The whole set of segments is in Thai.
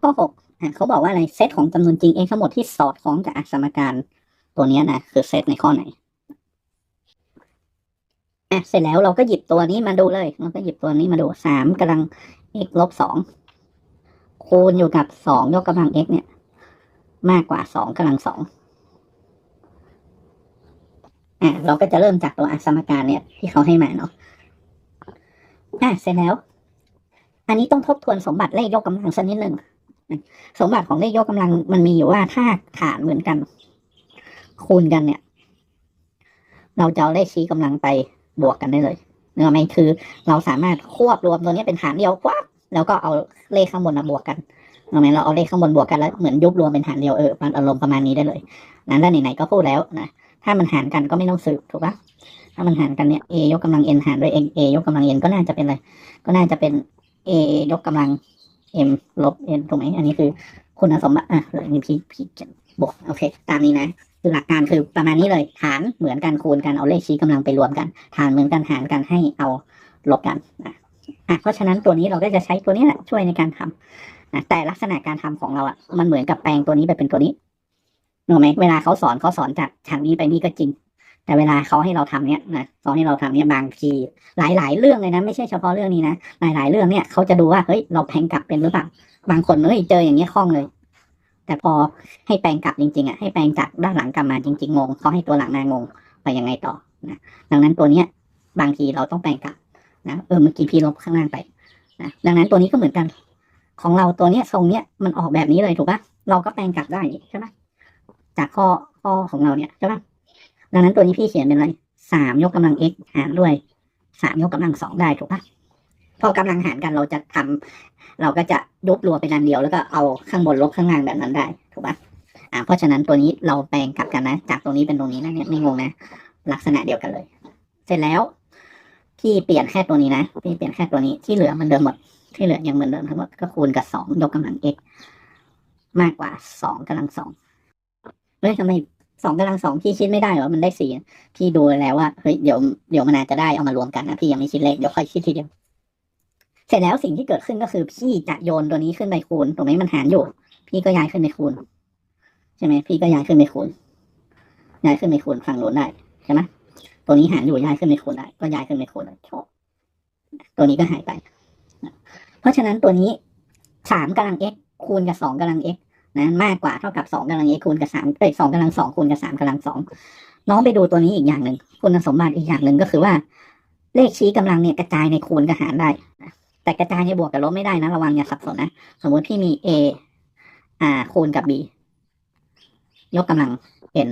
ข้อหกอะเขาบอกว่าอะไรเซตของจำนวนจริง x ทั้งหมดที่สอดคล้องกับสมการตัวนี้นะคือเซตในข้อไหนอะเสร็จแล้วเราก็หยิบตัวนี้มาดูเลย เราก็หยิบตัวนี้มาดูสามกำลัง x ลบสองคูณอยู่กับสองยกกำลัง x เนี่ย มากกว่าสองกำลังสองอะเราก็จะเริ่มจากตัวสมการเนี่ย ที่เขาให้มาเนาะอะเสร็จแล้ว อันนี้ต้องทบทวนสมบัติเลขยกกำลังสักนิดหนึ่ง สมบัติของเลขยกกำลังมันมีอยู่ว่าถ้าฐานเหมือนกัน คูณกันเนี่ย เราจะเอาเลขชี้กำลังไปบวกกันได้เลยเนื้อไหมคือ เราสามารถควบรวมตัวนี้เป็นฐานเดียวควบแล้วก็เอาเลขข้างบนมาบวกกันเนื้อไหมเราเอาเลขข้างบนบวกกันแล้วเหมือนยุบรวมเป็นฐานเดียวเออมันอารมณ์ประมาณนี้ได้เลยนั้นแล้วไหนๆก็พูดแล้วนะถ้ามันหารกันก็ไม่ต้องสืบถูกปะถ้ามันหารกันเนี่ย a ยกกำลัง n หารด้วย a ยกกำลัง n ก็น่าจะเป็นอะไรก็น่าจะเป็น a ยกกำลัง m ลบ n ถูกไหมอันนี้คือคุณสมบัติอะเลยนี่พี่พี่เขียนบวกโอเค ตามนี้นะคือหลักการคือประมาณนี้เลยฐานเหมือนกันคูณกันเอาเลขชี้กำลังไปรวมกันฐานเหมือนกันหารกันให้เอาลบกันนะอะเพราะฉะนั้นตัวนี้เราก็จะใช้ตัวนี้แหละช่วยในการทำนะแต่ลักษณะการทำของเราอะมันเหมือนกับแปลงตัวนี้ไปเป็นตัวนี้ถูกไหมเวลาเขาสอนเขาสอนจากฉากนี้ไปนี่ก็จริง แต่เวลาเขาให้เราทำเนี้ยนะสอนให้เราทำเนี้ยบางทีหลาย ๆ เรื่องเลยนะไม่ใช่เฉพาะเรื่องนี้นะหลาย ๆ เรื่องเนี่ยเขาจะดูว่าเฮ้ยเราแพงกลับเป็นหรือเปล่าบางคนเฮ้ยเจออย่างเงี้ยคล่องเลย แต่พอให้แปลงกลับจริงๆอะให้แปลงจากด้านหลังกลับมาจริงๆงงเขาให้ตัวหลังมางงไปยังไงต่อนะดังนั้นตัวเนี้ยบางทีเราต้องแปลงกลับนะเออเมื่อกี้พี่ลบข้างล่างไปนะดังนั้นตัวนี้ก็เหมือนกัน ของเราตัวเนี้ยทรงเนี้ยมันออกแบบนี้เลยถูกปะเราก็แปลงกลับได้ใช่ไหมจากข้อข้อของเราเนี่ยใช่ปะ ดังนั้นตัวนี้พี่เขียนเป็นอะไรสามยกกำลัง x หารด้วยสามยกกำลังสองได้ถูกปะพอกำลังหารกันเราจะทำเราก็จะยุบรวมเป็นอันเดียวแล้วก็เอาข้างบนลบข้างล่างแบบนั้นได้ถูกปะอ่าเพราะฉะนั้นตัวนี้เราแปลงกลับกันนะ จากตรงนี้เป็นตรงนี้นะเนี่ยไม่งงนะ ลักษณะเดียวกันเลย เสร็จแล้วพี่เปลี่ยนแค่ตัวนี้นะพี่เปลี่ยนแค่ตัวนี้ที่เหลือมันเดิมหมด ที่เหลือยังเหมือนเดิมทั้งหมดก็คูณกับสองยกกำลัง x มากกว่าสองกำลังสองเฮ้ยทำไม สองกำลังสองพี่คิดไม่ได้หรอมันได้สี่พี่ดูแล้วว่าเฮ้ยเดี๋ยวเดี๋ยวมันอาจจะได้เอามารวมกันนะพี่ยังไม่คิดเลขเดี๋ยวค่อยคิดทีเดียว เสร็จแล้วสิ่งที่เกิดขึ้นก็คือพี่จะโยนตัวนี้ขึ้นไปคูณตรงนี้มันหารอยู่ พี่ก็ย้ายขึ้นไปคูณใช่ไหมพี่ก็ย้ายขึ้นไปคูณย้ายขึ้นไปคูณฝั่งโน้นได้ใช่ไหมตัวนี้หารอยู่ย้ายขึ้นไปคูณได้ก็ย้ายขึ้นไปคูณได้ชว์ตัวนี้ก็หายไป เพราะฉะนั้นตัวนี้สามกำลัง x คูณกับสองกำลัง x นะมากกว่าเท่ากับสองกำลัง x คูณกับสามเอ้ยสองกำลังสองคูณกับสามกำลังสองน้องไปดูตัวนี้อีกอย่างหนึ่งคุณสมบัติอีกอย่างหนึ่งก็คือว่า เลขชี้กำลังเนี่ยกระจายในคูณกับหารได้ แต่กระจายในบวกกับลบไม่ได้นะระวังอย่าสับสนนะสมมติพี่มี a อ่าคูณกับ b ยกกำลัง n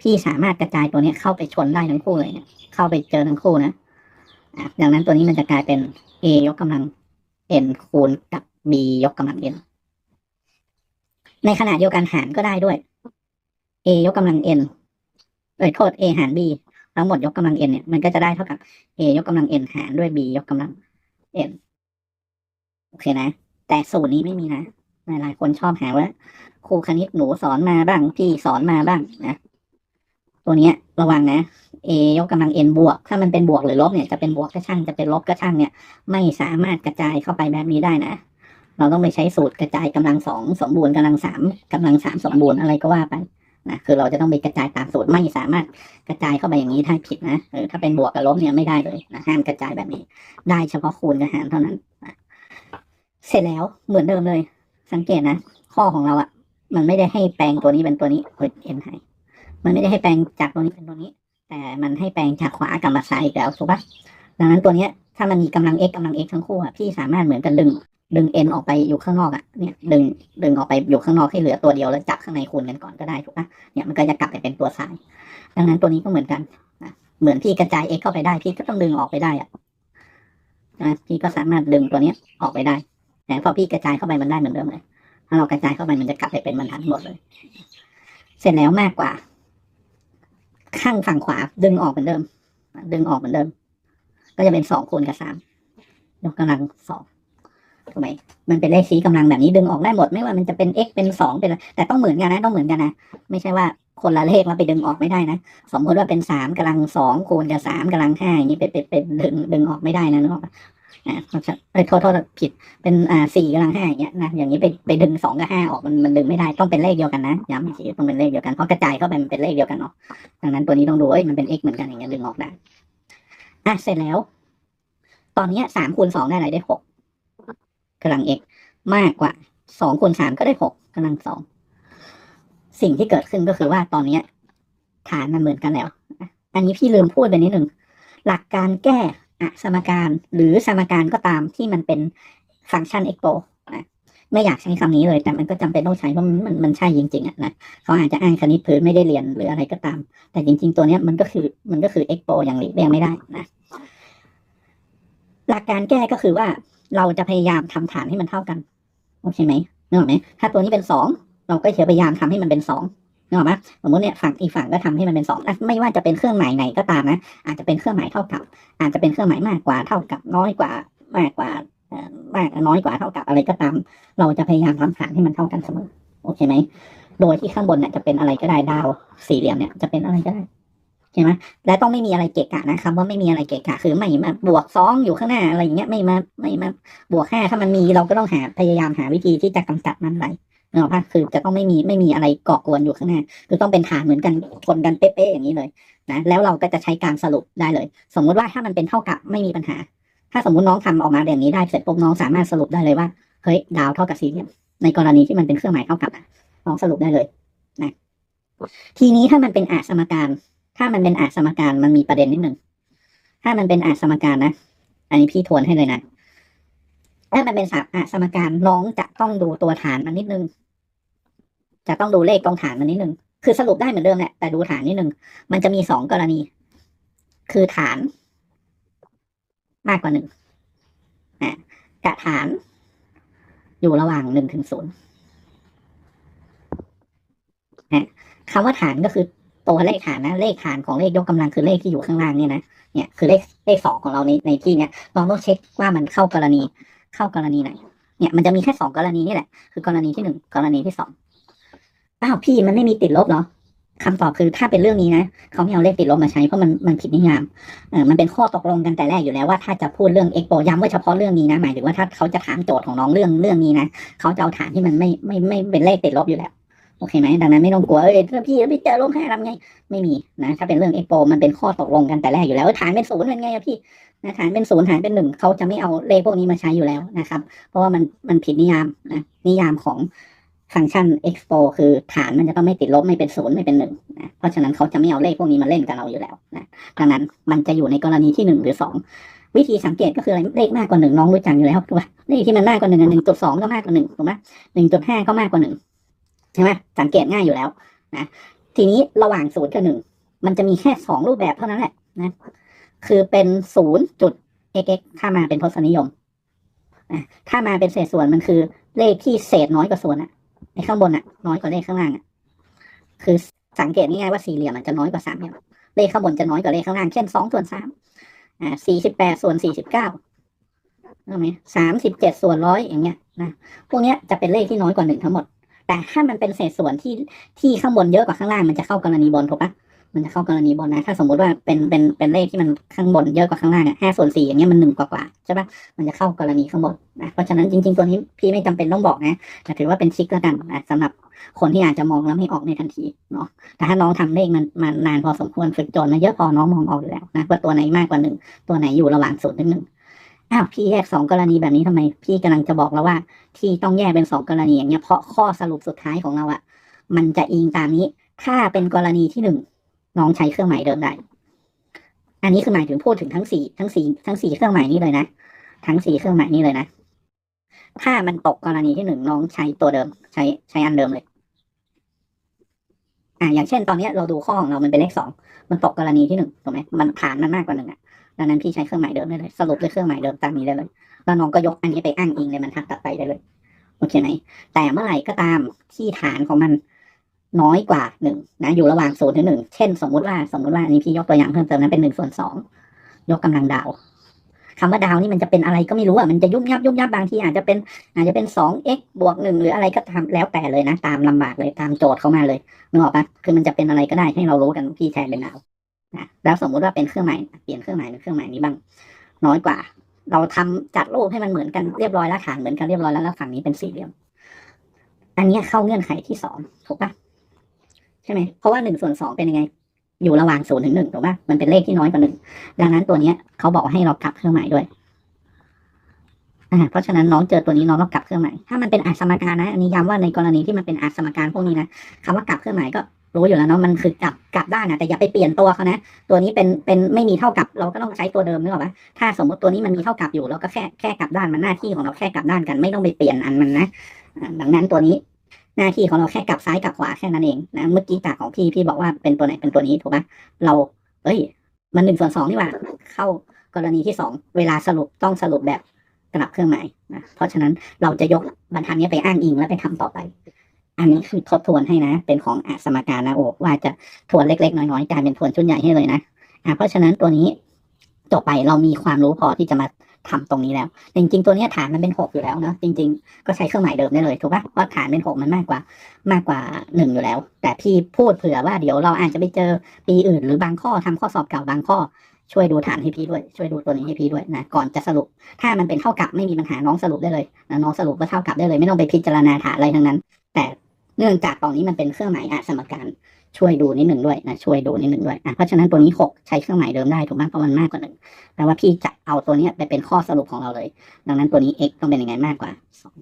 พี่สามารถกระจายตัวนี้เข้าไปชนได้ทั้งคู่เลยเนี่ยเข้าไปเจอทั้งคู่นะอะดังนั้นตัวนี้มันจะกลายเป็น a ยกกำลัง n คูณกับ b ยกกำลัง n ในขณะเดียวกันหารก็ได้ด้วย a ยกกำลัง n เอ้ยโทษ a หาร b ทั้งหมดยกกำลัง n เนี่ยมันก็จะได้เท่ากับ a ยกกำลัง n หารด้วย b ยกกำลัง n โอเคนะ แต่สูตรนี้ไม่มีนะ หลายๆคนชอบหาว่าครูคณิตหนูสอนมาบ้างพี่สอนมาบ้างนะ ตัวเนี้ยระวังนะ a ยกกำลัง n บวก ถ้ามันเป็นบวกหรือลบเนี่ยจะเป็นบวกก็ช่างจะเป็นลบก็ช่างเนี่ย ไม่สามารถกระจายเข้าไปแบบนี้ได้นะ เราต้องไปใช้สูตรกระจายกำลังสองสมบูรณ์กำลังสามกำลังสามสมบูรณ์อะไรก็ว่าไปนะคือเราจะต้องไปกระจายตามสูตรไม่สามารถกระจายเข้าไปอย่างนี้ได้ผิดนะเออถ้าเป็นบวกกับลบเนี่ยไม่ได้เลยนะห้ามกระจายแบบนี้ ได้เฉพาะคูณกับหารเท่านั้นนะเสร็จแล้วเหมือนเดิมเลย สังเกตนะข้อของเราอะ่ะ มันไม่ได้ให้แปลงตัวนี้เป็นตัวนี้เอ็นให้มันไม่ได้ให้แปลงจากตัวนี้เป็นตัวนี้ แต่มันให้แปลงจากขวากลับมาซ้ายอีกแล้วถูกปะดังนั้นตัวเนี้ยถ้ามันมีกำลัง x กำลัง x ทั้งคู่อะพี่สามารถเหมือนกันดึง ดึง n ออกไปอยู่ข้างนอกอะเนี่ยดึงดึงออกไปอยู่ข้างนอกให้เหลือตัวเดียวแล้วจับข้างในคูณกันก่อนก็ได้ถูกปะเนี่ยมันก็จะกลับไปเป็นตัวซ้าย ดังนั้นตัวนี้ก็เหมือนกันนะเหมือนพี่กระจาย x เข้าไปได้พี่ก็ต้องดึงออกไปได้อะนะพี่ก็สามารถดึงตัวเนี้ยออกไปได้แต่พอพี่กระจายเข้าไปมันได้เหมือนเดิมเลยถ้าเรากระจายเข้าไปมันจะกลับไปเป็นบรรทัดหมดเลย เสร็จแล้วมากกว่า ข้างฝั่งขวาดึงออกเหมือนเดิม ดึงออกเหมือนเดิม ก็จะเป็นสองคูณกับสามยกกำลังสอง ถูกไหมมันเป็นเลขชี้กำลังแบบนี้ดึงออกได้หมดไม่ว่ามันจะเป็น x เป็นสองเป็นอะไรแต่ต้องเหมือนกันนะต้องเหมือนกันนะไม่ใช่ว่าคนละเลขแล้วไปดึงออกไม่ได้นะสมมติว่าเป็นสามกำลังสองคูณกับสามกำลังห้าอย่างนี้เป็นเป็นดึงดึงออกไม่ได้นะนึกออกปะอ่าเพราะฉะนั้นเอ้ยโทษโทษผิดเป็นอ่าสี่กำลังห้าอย่างเงี้ยนะอย่างนี้ไปไปดึงสองกับห้าออกมันมันดึงไม่ได้ต้องเป็นเลขเดียวกันนะย้ำอีกทีต้องเป็นเลขเดียวกันเพราะกระจายเข้าไปมันเป็นเลขเดียวกันเนาะดังนั้นตัวนี้ต้องดูเอ้ยมันเป็น x เหมือนกันอย่างเงี้ยดึงออกได้อะเสร็จแล้ว ตอนนี้สามคูณสองได้อะไรได้หก กำลัง x มากกว่าสองคูณสามก็ได้หกกำลังสองสิ่งที่เกิดขึ้นก็คือว่าตอนนี้ฐานมันเหมือนกันแล้ว อันนี้พี่ลืมพูดไปนิดหนึ่งหลักการแก้อสมการหรือสมการก็ตามที่มันเป็นฟังก์ชัน expo นะไม่อยากใช้คำนี้เลย แต่มันก็จำเป็นต้องใช้เพราะมันมันใช่จริงๆอะนะเขาอาจจะอ้างคณิตพื้นไม่ได้เรียนหรืออะไรก็ตาม แต่จริง ๆ ตัวเนี้ยมันก็คือมันก็คือ expo อย่างหลีกเลี่ยงไม่ได้นะ หลักการแก้ก็คือว่าเราจะพยายามทำฐานให้มันเท่ากัน โอเคไหมนึกออกไหมถ้าตัวนี้เป็นสองเราก็จะพยายามทำให้มันเป็นสองนึกออกไหมสมมติเนี่ยฝั่งอีกฝั่งก็ทำให้มันเป็นสองไม่ว่าจะเป็นเครื่องหมายไหนก็ตามนะ อาจจะเป็นเครื่องหมายเท่ากับ อาจจะเป็นเครื่องหมายมากกว่าเท่ากับน้อยกว่ามากกว่ามากน้อยกว่าเท่ากับอะไรก็ตาม เราจะพยายามทำฐานให้มันเท่ากันเสมอ โอเคไหม โดยที่ข้างบนเนี่ยจะเป็นอะไรก็ได้ดาวสี่เหลี่ยมเนี่ยจะเป็นอะไรก็ได้ ช่ไหมและต้องไม่มีอะไรเกะกะนะคำว่าไม่มีอะไรเกะกะ คือไม่มาบวกสองอยู่ข้างหน้าอะไรอย่างเงี้ยไม่มาไม่มาบวกห้าถ้ามันมีเราก็ต้องหาพยายามหาวิธีที่จะกำจัดมันไปเนกอะปะคือจะต้องไม่มีไม่มีอะไรก่อกวนอยู่ข้างหน้า คือต้องเป็นฐานเหมือนกันชนกันเป๊ะๆอย่างนี้เลยนะแล้วเราก็จะใช้การสรุปได้เลย สมมุติว่าถ้ามันเป็นเท่ากับไม่มีปัญหา ถ้าสมมุติน้องทำออกมาแบบนี้ได้เสร็จปุ๊บน้องสามารถสรุปได้เลยว่าเฮ้ยดาวเท่ากับสี่เหลี่ยมในกรณีที่มันเป็นเครื่องหมายเท่ากับน้องสรุปได้เลยนะทีนี้ถ้ามันเป็นอาสมการ ถ้ามันเป็นอาสมการมันมีประเด็นนิดหนึ่ง ถ้ามันเป็นอาสมการนะ อันนี้พี่ทวนให้เลยนะ ถ้ามันเป็นสามอาสมการน้องจะต้องดูตัวฐานมันนิดนึง จะต้องดูเลขตรงฐานมันนิดนึง คือสรุปได้เหมือนเดิมแหละ แต่ดูฐานนิดนึง มันจะมีสองกรณี คือฐาน มากกว่าหนึ่งนะกับฐาน อยู่ระหว่างหนึ่งถึงศูนย์นะคำว่าฐานก็คือ ตัวเลขฐานนะ เลขฐานของเลขยกกำลังคือเลขที่อยู่ข้างล่างเนี่ยนะเนี่ยคือเลขเลขสองของเราในในที่เนี้ยเราต้องเช็คว่ามันเข้ากรณีเข้ากรณีไหนเนี่ยมันจะมีแค่สองกรณีนี่แหละ คือกรณีที่หนึ่งกรณีที่สองอ้าวพี่มันไม่มีติดลบเหรอคำตอบคือถ้าเป็นเรื่องนี้นะเขาไม่เอาเลขติดลบมาใช้เพราะมันมันผิดนิยามเออมันเป็นข้อตกลงกันแต่แรกอยู่แล้วว่าถ้าจะพูดเรื่องเอ็กโปย้ำว่าเฉพาะเรื่องนี้นะหมายถึงว่าถ้าเขาจะถามโจทย์ของน้องเรื่องเรื่องนี้นะเขาจะเอาฐานที่มันไม่ไม่ไม่เป็นเลขติดลบอยู่แล้ว โอเคไหมดังนั้นไม่ต้องกลัวเอ้ยถ้าพี่แล้วพี่เจอลบห้าทำไง ไม่มีนะถ้าเป็นเรื่องเอ็กโปมันเป็นข้อตกลงกันแต่แรกอยู่แล้วฐานเป็นศูนย์เป็นไงอะพี่นะฐานเป็นศูนย์ฐานเป็นหนึ่งเขาจะไม่เอาเลขพวกนี้มาใช้อยู่แล้วนะครับ เพราะว่ามันมันผิดนิยามนะนิยามของฟังก์ชัน expo คือฐานมันจะต้องไม่ติดลบไม่เป็นศูนย์ไม่เป็นหนึ่งนะเพราะฉะนั้นเขาจะไม่เอาเลขพวกนี้มาเล่นกับเราอยู่แล้วนะดังนั้นมันจะอยู่ในกรณีที่หนึ่งหรือสองวิธีสังเกตก็คืออะไรเลขมากกว่าหนึ่งน้องรู้จักอยู่แล้วถูกไหมเลขที่มันมากกว่าหนึ่งหนึ่งจุดสองก็มากกว่าหนึ่งถูกไหมหนึ่งจุดห้าก็มากกว่าหนึ่ง ใช่ไหมสังเกตง่ายอยู่แล้วนะทีนี้ระหว่างศูนย์กับหนึ่งมันจะมีแค่สองรูปแบบเท่านั้นแหละนะคือเป็นศูนย์จุด x x ถ้ามาเป็นทศนิยมนะถ้ามาเป็นเศษส่วนมันคือเลขที่เศษน้อยกว่าส่วนอะไอ้ข้างบนอะน้อยกว่าเลขข้างล่างอะคือสังเกตง่ายๆว่าสี่เหลี่ยมมันจะน้อยกว่าสามเหลี่ยมเลขข้างบนจะน้อยกว่าเลขข้างล่างเช่นสองส่วนสามอ่าสี่สิบแปดส่วนสี่สิบเก้าถูกไหมสามสิบเจ็ดส่วนร้อยอย่างเงี้ยนะพวกเนี้ยจะเป็นเลขที่น้อยกว่าหนึ่งทั้งหมด แต่ถ้ามันเป็นเศษส่วนที่ที่ข้างบนเยอะกว่าข้างล่างมันจะเข้ากรณีบนถูกปะมันจะเข้ากรณีบนนะ ถ้าสมมติว่าเป็นเป็นเป็นเลขที่มันข้างบนเยอะกว่าข้างล่างอะห้าส่วนสี่อย่างเงี้ยมันหนึ่งกว่ากว่าใช่ปะมันจะเข้ากรณีข้างบนนะเพราะฉะนั้นจริง ๆ ตัวนี้พี่ไม่จำเป็นต้องบอกนะแต่ถือว่าเป็นทริกแล้วกันนะสำหรับคนที่อาจจะมองแล้วไม่ออกในทันทีเนาะแต่ถ้าน้องทำเลขมันมานานพอสมควรฝึกจนมาเยอะพอน้องมองออกอยู่แล้วนะว่าตัวไหนมากกว่าหนึ่งตัวไหนอยู่ระหว่างศูนย์ถึงหนึ่ง อ้าวพี่แยกสองกรณีแบบนี้ทำไม พี่กำลังจะบอกแล้วว่า ที่ต้องแยกเป็นสองกรณีอย่างเงี้ยเพราะข้อสรุปสุดท้ายของเราอะมันจะอิงตามนี้ ถ้าเป็นกรณีที่หนึ่งน้องใช้เครื่องหมายเดิมได้ อันนี้คือหมายถึงพูดถึงทั้งสี่ทั้งสี่ทั้งสี่เครื่องหมายนี้เลยนะ ทั้งสี่เครื่องหมายนี้เลยนะ ถ้ามันตกกรณีที่หนึ่งน้องใช้ตัวเดิม ใช้ใช้อันเดิมเลย อ่าอย่างเช่นตอนเนี้ยเราดูข้อของเรามันเป็นเลขสอง มันตกกรณีที่หนึ่งถูกไหมมันฐานมันมากกว่าหนึ่งอะ ดังนั้นพี่ใช้เครื่องหมายเดิมได้เลย สรุปด้วยเครื่องหมายเดิมตามนี้ได้เลย แล้วน้องก็ยกอันนี้ไปอ้างอิงในบรรทัดตัดไปได้เลย โอเคไหม แต่เมื่อไหร่ก็ตามที่ฐานของมันน้อยกว่าหนึ่งนะ อยู่ระหว่างศูนย์ถึงหนึ่ง เช่น สมมุติว่า สมมติว่าอันนี้พี่ยกตัวอย่างเพิ่มเติมนั้นเป็นหนึ่งส่วนสอง ยกกำลังดาวคำว่าดาวนี่มันจะเป็นอะไรก็ไม่รู้อะ มันจะยุบยับยุบยับบางทีอาจจะเป็นอาจจะเป็นสอง x บวกหนึ่งหรืออะไรก็ทำแล้วแต่เลยนะ ตามลำบากเลยตามโจทย์เข้ามาเลยนึกออกปะคือมันจะเป็นอะไรก็ได้ให้เรารู้กันพี่แทนเป็นดาวนะ แล้วสมมุติว่าเป็นเครื่องหมายเปลี่ยนเครื่องหมายเป็นเครื่องหมายนี้บ้าง น้อยกว่า เราทำจัดรูปให้มันเหมือนกันเรียบร้อยแล้วฐานเหมือนกันเรียบร้อยแล้วแล้วฝั่งนี้เป็นสี่เหลี่ยม อันนี้เข้าเงื่อนไขที่สองถูกปะใช่ไหมเพราะว่าหนึ่งส่วนสองเป็นยังไง อยู่ระหว่างศูนย์ถึงหนึ่งถูกปะมันเป็นเลขที่น้อยกว่าหนึ่งดังนั้นตัวเนี้ยเขาบอกให้เรากลับเครื่องหมายด้วยอ่าเพราะฉะนั้นน้องเจอตัวนี้น้องต้องกลับเครื่องหมายถ้ามันเป็นอาสมการนะอันนี้ย้ำว่าในกรณีที่มันเป็นอาสมการพวกนี้นะคำว่ากลับเครื่องหมายก็ รู้อยู่แล้วเนาะมันคือกลับกลับด้านนะแต่อย่าไปเปลี่ยนตัวเขานะตัวนี้เป็นเป็นไม่มีเท่ากับเราก็ต้องใช้ตัวเดิมนึกออกปะถ้าสมมติตัวนี้มันมีเท่ากับอยู่เราก็แค่แค่กลับด้านมันหน้าที่ของเราแค่กลับด้านกันไม่ต้องไปเปลี่ยนอันมันนะดังนั้นตัวนี้หน้าที่ของเราแค่กลับซ้ายกลับขวาแค่นั้นเองนะเมื่อกี้จากของพี่พี่บอกว่าเป็นตัวไหนเป็นตัวนี้ถูกปะเราเอ้ย มันหนึ่งส่วนสองนี่หว่าเข้ากรณีที่สองเวลาสรุปต้องสรุปแบบกลับเครื่องหมายนะเพราะฉะนั้นเราจะยกบรรทัดนี้ไปอ้างอิงแล้วไปทำต่อไป อันนี้คือทบทวนให้นะ เป็นของอสมการนะโอว่าจะทวนเล็ก ๆ น้อยๆกลายเป็นทวนชุดใหญ่ให้เลยนะอ่าเพราะฉะนั้นตัวนี้จบไปเรามีความรู้พอที่จะมาทำตรงนี้แล้ว จริง ๆ ตัวนี้ฐานมันเป็นหกอยู่แล้วเนาะจริง ๆ ก็ใช้เครื่องหมายเดิมได้เลยถูกปะเพราะฐานเป็นหกมันมากกว่ามากกว่าหนึ่งอยู่แล้ว แต่พี่พูดเผื่อว่าเดี๋ยวเราอาจจะไปเจอปีอื่น หรือบางข้อทำข้อสอบเก่าบางข้อช่วยดูฐานให้พี่ด้วย ช่วยดูตัวนี้ให้พี่ด้วยนะ ก่อนจะสรุป ถ้ามันเป็นเท่ากับไม่มีปัญหาน้องสรุปได้เลยนะน้องสรุปว่าเท่ากับได้เลย ไม่ต้องไปพิจารณาฐานอะไรทั้งนั้น แต่ เนื่องจากตรงนี้มันเป็นเครื่องหมายอะสมการช่วยดูนิดหนึ่งด้วยนะช่วยดูนิดหนึ่งด้วยอะเพราะฉะนั้นตัวนี้หกใช้เครื่องหมายเดิมได้ถูกไหมเพราะมันมากกว่าหนึ่งแปลว่าพี่จะเอาตัวนี้ไปเป็นข้อสรุปของเราเลย ดังนั้นตัวนี้ x ต้องเป็นยังไงมากกว่าสอง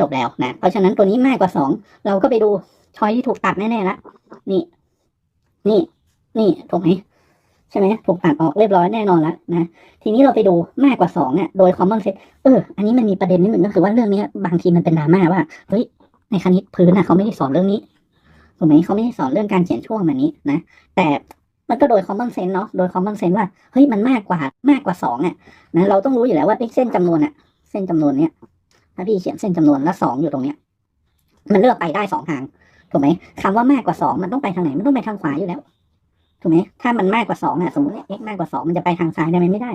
จบแล้วนะเพราะฉะนั้นตัวนี้มากกว่าสองเราก็ไปดูช้อยที่ถูกตัดแน่ๆละนี่ นี่ นี่ถูกไหมใช่ไหมถูกตัดออกเรียบร้อยแน่นอนแล้วนะทีนี้เราไปดูมากกว่าสองอะโดย common sense เออ อันนี้มันมีประเด็นนิดหนึ่งก็คือว่าเรื่องนี้บางทีมันเป็นดราม่าว่าเฮ้ย ในคณิตพื้นนะเขาไม่ได้สอนเรื่องนี้ถูกไหมเขาไม่ได้สอนเรื่องการเขียนช่วงแบบนี้นะ แต่มันก็โดย common sense เนาะ โดย common sense ว่าเฮ้ยมันมากกว่ามากกว่าสองอะนะเราต้องรู้อยู่แล้วว่าเส้นจำนวนอะ เส้นจำนวนเนี้ยถ้าพี่เขียนเส้นจำนวนแล้วสองอยู่ตรงเนี้ย มันเลือกไปได้สองทางถูกไหมคำว่ามากกว่าสองมันต้องไปทางไหนมันต้องไปทางขวาอยู่แล้วถูกไหมถ้ามันมากกว่าสองอะสมมติเนี่ย x มากกว่าสองมันจะไปทางซ้ายได้ไหมไม่ได้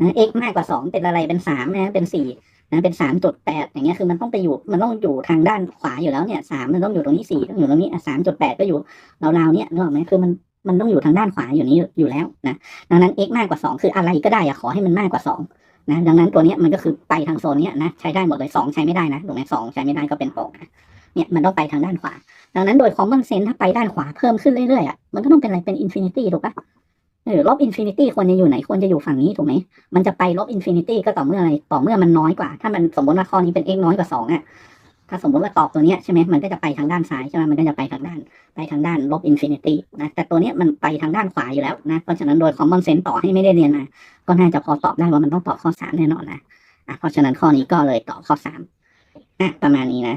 นะ x มากกว่าสองเป็นอะไรเป็นสามนะเป็นสี่ นะเป็นสามจุดแปดอย่างเงี้ยคือมันต้องไปอยู่มันต้องอยู่ทางด้านขวาอยู่แล้วเนี่ยสามมันต้องอยู่ตรงนี้สี่ต้องอยู่ตรงนี้สามจุดแปดก็อยู่ราวๆเนี่ยนึกออกไหมคือมันมันต้องอยู่ทางด้านขวาอยู่นี้อยู่แล้วนะดังนั้น x มากกว่าสองคืออะไรก็ได้อะขอให้มันมากกว่าสองนะดังนั้นตัวเนี้ยมันก็คือไปทางโซนเนี้ยนะใช้ได้หมดเลยสองใช้ไม่ได้นะถูกไหมสองใช้ไม่ได้ก็เป็นโป่งนะเนี่ยมันต้องไปทางด้านขวา ดังนั้นโดย common sense ถ้าไปด้านขวาเพิ่มขึ้นเรื่อยๆอะมันก็ต้องเป็นอะไรเป็น infinity ถูกปะ เออลบ infinity ควรจะอยู่ไหนควรจะอยู่ฝั่งนี้ถูกไหมมันจะไปลบ infinity ก็ต่อเมื่ออะไรต่อเมื่อมันน้อยกว่า ถ้ามันสมมติว่าข้อนี้เป็น x น้อยกว่าสองอะถ้าสมมติว่าตอบตัวเนี้ยใช่ไหมมันก็จะไปทางด้านซ้ายใช่ไหมมันก็จะไปทางด้านไปทางด้านลบ infinity นะแต่ตัวเนี้ยมันไปทางด้านขวาอยู่แล้วนะเพราะฉะนั้นโดย common sense ต่อให้ไม่ได้เรียนมาก็น่าจะพอตอบได้ว่ามันต้องตอบข้อสามแน่นอนนะอะเพราะฉะนั้นข้อนี้ก็เลยตอบข้อสามอะประมาณนี้นะ